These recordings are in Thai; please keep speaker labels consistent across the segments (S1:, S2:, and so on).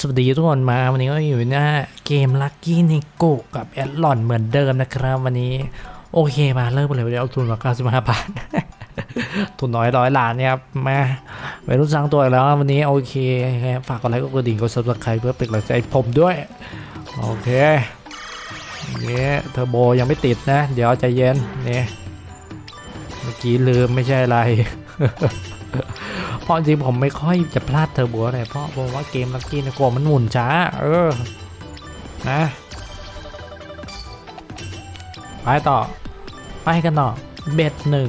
S1: สวัสดีทุกคนมาวันนี้ก็อยู่หน้าเกมลั c กี้นิโกกับแอดลอนเหมือนเดิมนะครับ วันนี้โอเคมาเริ่มเลยวันนี้เอาทุนมา 95 บาท ทุนน้อยร้อยล้านเนี่ยครับมาไปรุ่นสร้างตัวอีกแล้ววันนี้โอเคฝากกดไลค์กดกระดิ่งกดซับสไครต์เพื่อเป็นกำลังใจผมด้วย โอเคเนี่ยเทอร์โบยังไม่ติดนะ เดี๋ยวใจเย็นเนี่ยเมื่อกี้ลืมไม่ใช่อะไร ราะจริงผมไม่ค่อยจะพลาดเทอร์โบอะไรเพราะผมว่าเกมลักกี้นี่กลัวมันหมุนช้า เออ นะไปต่อ ไปกันต่อ เบ็ดหนึ่ง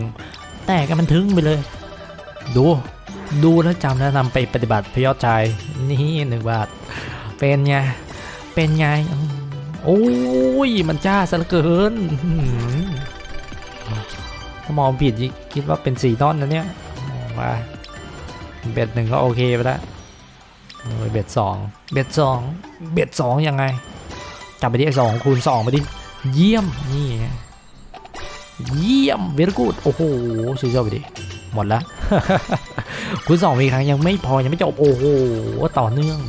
S1: แต่กันมันถึงไปเลย ดูดูแล้วจำแล้วนำไปปฏิบัติพยอดใจานี่หนึ่งบาท เป็นไง เป็นไง โอ้ย มันจ้าซะเหลือเกินถ้ามองผิดคิดว่าเป็นสีนอนนะเนี่ยมา เบ็ดหนึ่งก็โอเคไปแล้วโอ้ยเบ็ดสองเบ็ดสองเบ็ดสองยังไงจับไปที่สองคูณสองไปดิ เยี่ยม นี่ เยี่ยมเวรกูดโอ้โหสุดยอดไปดิ หมดแล้วคูณสองมีกครั้งยังไม่พอ ยังไม่จบ โอ้โห ต่อเนื่อง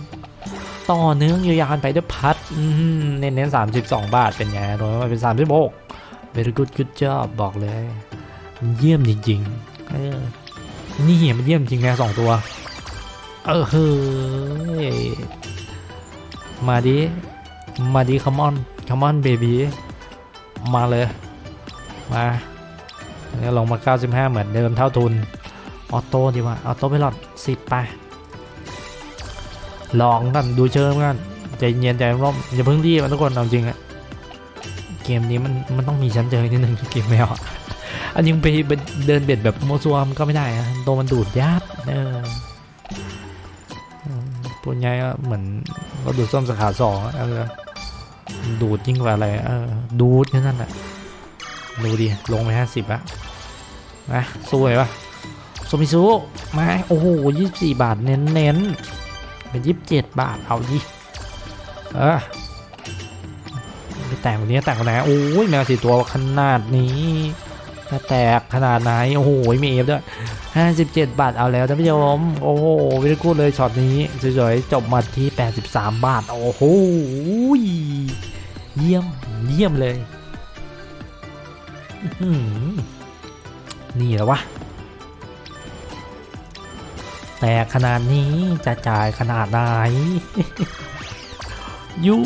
S1: ต่อเนื่องยาวๆไปด้วยพัดอื้อหือเน้นๆสามสิบสองบาทเป็นไงโดยมาเป็นสามสิบหกเวรกูดกูดจอบบอกเลย เยี่ยมจริงๆ นี่เหี้ยมันเยี่ยมจริงนะสองตัว เออเฮ้ยมาดิ มาดิคัมออนคัมออนเบบีมาเลย มาเนี่ยลงมา 95 เหมือนเดิมเท่าทุน ออโต้ดีกว่า ออโต้ไปหลอดสิบไป ลองกัน ดูเชิงกัน ใจเย็นใจร่มอย่าเพิ่งรีบนะทุกคนเอาจริงอะเกมนี้มันมันต้องมีชั้นเจอนิดนึงเกมแมวอะ อันยิงไปเดินเบ็ดแบบโมซัวมันก็ไม่ได้อะตัวมันดูดยับเออตัวใหญ่ก็เหมือนเราดูดส้มสาขาสองอะเออดูดยิ่งกว่าอะไรเออดูดแค่นั้นแหละดูดิลงไปห้าสิบอะนะสวยปะโซมิซุมาโอ้โหยี่สิบสี่บาทเน้นเน้นเป็นยี่สิบเจ็ดบาทเอาดิเออไปแต่งวันนี้แต่งวันไหนโอ้ยแมวสี่ตัวขนาดนี้ จะแตกขนาดไหน โอ้โห มีเอฟด้วย 57 บาทเอาแล้วท่านผู้ชม โอ้โหวิลกูดเลยช็อตนี้สวยๆ จบมาที่ 83 บาท โอ้โห เยี่ยม เยี่ยมเลย นี่และวะ แตกขนาดนี้จะจ่ายขนาดไหนยู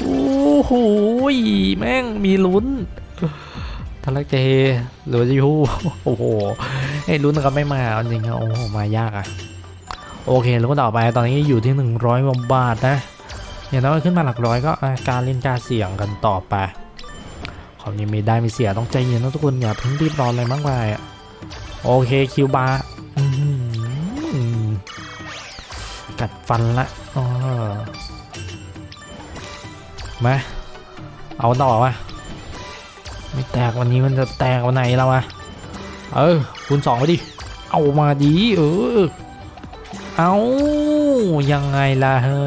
S1: หูยแม่งมีลุ้น ทะลักเจหรือจะยูโอ้โหไอ้ลุ้นก็ไม่มาจริงๆโอ้โหมายากอะโอเคแล้วก็ต่อไปตอนนี้อยู่ที่ 100บาทนะอย่างน้อยขึ้นมาหลักร้อยก็การเล่นการเสี่ยงกันต่อไปของนี้มีได้มีเสียต้องใจเย็นนะทุกคนอย่าเพิ่งรีบร้อนอะไรมากมายอะโอเคคิวบาร์อื้อหือกัดฟันละอ๋อมาเอาต่อวะ ไม่แตกวันนี้มันจะแตกวันไหนแล้ววะเออคูณสองไปดิ เอามาดีเออ เอายังไงล่ะเฮ้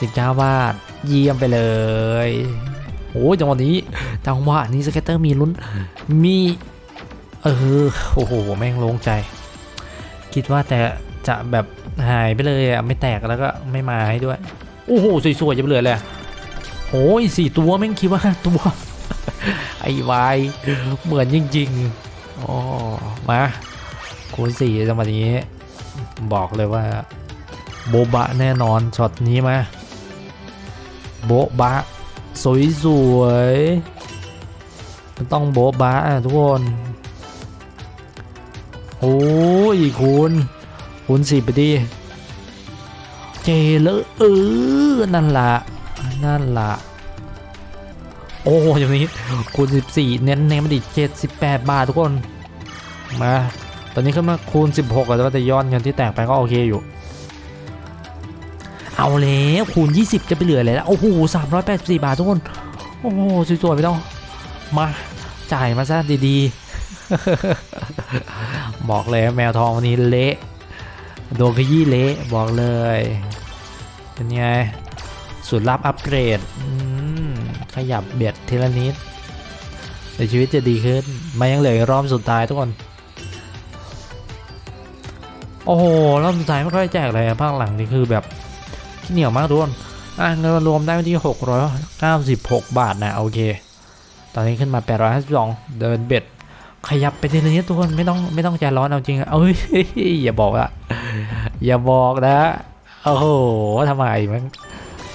S1: สิบเก้าบาทเยี่ยมไปเลยโอ้ยจังหวะนี้จังหวะนี้สเก็ตเตอร์มีลุ้นมีเออโอ้โหแม่งโล่งใจ คิดว่าแต่จะแบบหายไปเลยอะไม่แตกแล้วก็ไม่มาให้ด้วย โอ้โหสวยๆจะไปเลยเลยโอ้ยสี่ตัวแม่งคิดว่าห้าตัว ไอ้วายเหมือนจริงๆโอ้มาคูณสี่จังหวะนี้ บอกเลยว่า โบบะแน่นอนช็อตนี้มาโบบะ สวยสวยๆมันต้องโบบะทุกคนโอ้ยคูณคูณสี่ไปดิเจเลอเออนั่นละนั่นละ โอ้อย่างนี้คูณ 14 เน้นเน้นมาดิ78 บาททุกคน มา ตอนนี้ขึ้นมาคูณ 16แล้วแต่ย้อนกันที่แตกไปก็โอเคอยู่ เอาแล้วคูณ 20 จะไปเหลืออะไรแล้ว โอ้โห384 บาททุกคน โอ้โหสวยๆไปต้องมา จ่ายมาซะดีๆ บอกเลยแมวทองวันนี้เละโดนขยี้เละบอกเลย เป็นไงสูตรลับอัปเกรดอืม ยับเบียดทีละนิดเดี๋ยวชีวิตจะดีขึ้นมายังเหลือรอบสุดท้ายทุกคน โอ้โหรอบสุดท้ายไม่ค่อยแจกเลยภาคหลังนี่คือแบบเกที่เหนียวมากทุกคนอะเงินรวมได้ที่ 696 บาทนะโอเค ตอนนี้ขึ้นมา 852 เดินเบ็ด ขยับไปทีละนิดทุกคนไม่ต้องไม่ต้องใจร้อนเอาจริงเอ้ยอย่าบอกอะอย่าบอกนะโอ้โหทำไมมัน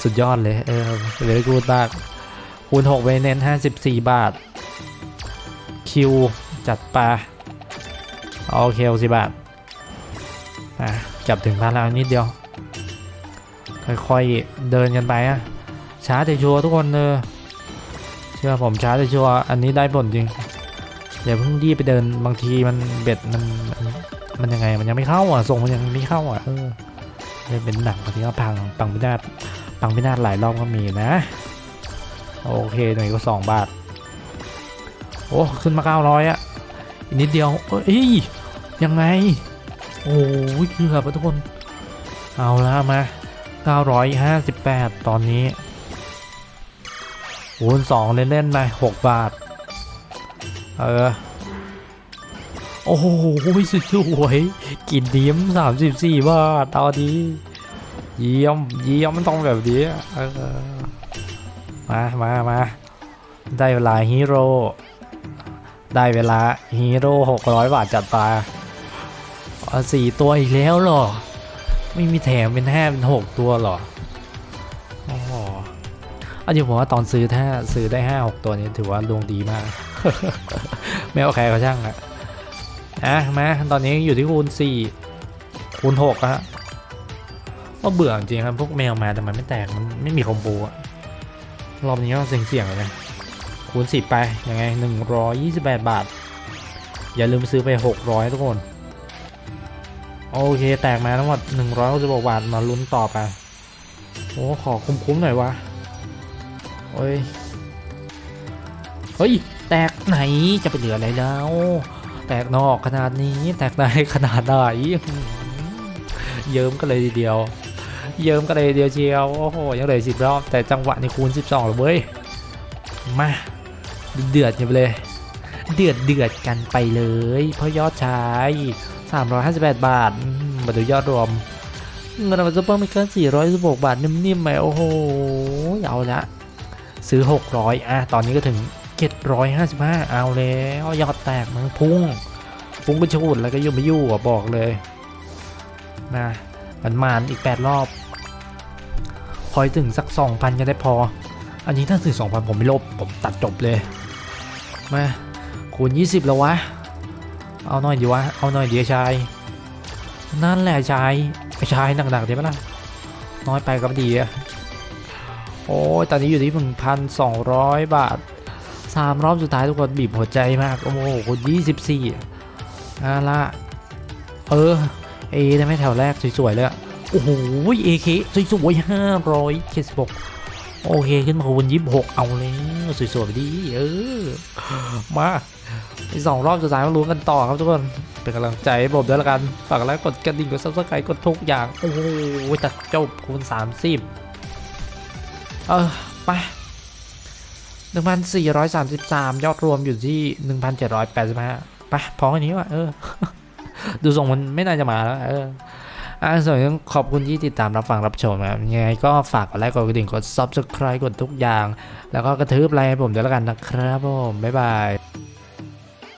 S1: สุดยอดเลยเออเลยกูดมาก คูณ6ไปเน้น 54 บาท คิว จัดปลาโอเคสิบาทอะจับถึงพันแล้วนิดเดียว ค่อยๆ เดินกันไปอะช้าแต่ชัวร์ทุกคนเออเชื่อผมช้าแต่ชัวร์อันนี้ได้ผลจริงอย่าเพิ่งรีบไปเดินบางทีมันเบ็ดมันมันยังไงมันยังไม่เข้าอะส่งมันยังไม่เข้าอะเออเลยเป็นหนักบางทีก็พังปังพินาศปังพินาศหลายรอบก็มีนะ โอเคหน่อยก็สองบาท โอ้ขึ้นมาเก้าร้อยอะอีกนิดเดียวเอ้ยยังไง โอ้ยเกือบอะทุกคน เอาละมาเก้าร้อยห้าสิบแปดตอนนี้คูณสองเล่นๆไปหกบาท เออ โอ้โหสุดสวยกินเดียมสามสิบสี่บาทตอนนี้เยี่ยมเยี่ยมมันต้องแบบนี้เออ มามามาได้เวลาฮีโร่ ได้เวลาฮีโร่หกร้อยบาทจัดไปเอาสี่ตัวอีกแล้วหรอ ไม่มีแถมเป็นห้าเป็นหกตัวหรอโอ้โหอาจริงผมว่าตอนซื้อถ้าซื้อได้ห้าหกตัวนี้ถือว่าดวงดีมาก ไม่เอาใครก็ช่างอะอะมาตอนนี้อยู่ที่คูณ4คูณ6อะฮะก็เบื่อจริงครับพวกแมวมาแต่มันไม่แตกมันไม่มีคอมโบอะ รอบนี้ก็เสี่ยงๆเลยนะคูณ 10 ไป ยังไง 128 บาท อย่าลืมซื้อไป 600 ทุกคน โอเค แตกมาทั้งหมด166บาท มาลุ้นต่อไป โอ้ ขอคุ้มๆหน่อยวะ โอ้ย เฮ้ย แตกไหน จะไปเหลืออะไรแล้ว แตกนอกขนาดนี้ แตกในขนาดไหน เยิ้มก็เลยทีเดียว เยิ้มก็เลยเดียวเชียว โอ้โห ยังเหลือสิบรอบ แต่จังหวะในคูณ 12เลยเว้ย มา เดือดกันไปเลย เดือดเดือดกันไปเลย เพราะยอดชาย358 บาทมมาดูยอดรวม เงินมันจะเพิ่มไม่เกิน416 บาท นิ่มๆไหมโอ้โห เอาละ ซื้อ 600 อะ ตอนนี้ก็ถึง 755 เอาแล้ว ยอดแตกมันพุ่ง พุ่งไปชูดแล้วก็ยุ่ไม่ยู่อะบอกเลยนะมันมานอีก 8 รอบ พอถึงสัก 2,000จะได้พอ อันนี้ถ้าถึง 2,000 ผมไม่ลบ ผมตัดจบเลย มาคูณ 20 แล้ววะ เอาหน่อยดีวะ เอาหน่อยเดียชาย นั่นแหละชายชายหนักๆเดี๋ยวมั้ยล่ะ น้อยไปก็ดีอะโอ้ยตอนนี้อยู่ที่ 1,200 บาทสามรอบสุดท้ายทุกคนบีบหัวใจมาก โอ้โหคนยี่สิบสี่อาละเออ เอได้ไหมแถวแรกสวยๆเลยอะ โอ้โหเอเคสวยๆห้าร้อยเจ็ดสิบหกโอเคขึ้นมาคูณยี่สิบหกเอาเลยสวยๆไปดีเออมาอีกสองรอบสุดท้ายมาลุ้นกันต่อครับทุกคนเป็นกำลังใจให้ผมด้วยละกันฝากแล้วกดกระดิ่งกดซับสไครต์กดทุกอย่างโอ้โหตัดจบคูณสามสิบเออไป1,433ยอดรวมอยู่ที่1,785ไปพอแค่นี้ว่ะเออ ดูทรงมันไม่น่าจะมาแล้วเออ อ่าส่วนยังขอบคุณที่ติดตามรับฟังรับชมครับยังไงก็ฝากกดไลค์กดกระดิ่งกด subscribe กดทุกอย่าง แล้วก็กระทืบไลค์ให้ผมด้วยแล้วกันนะครับผมบ๊ายบาย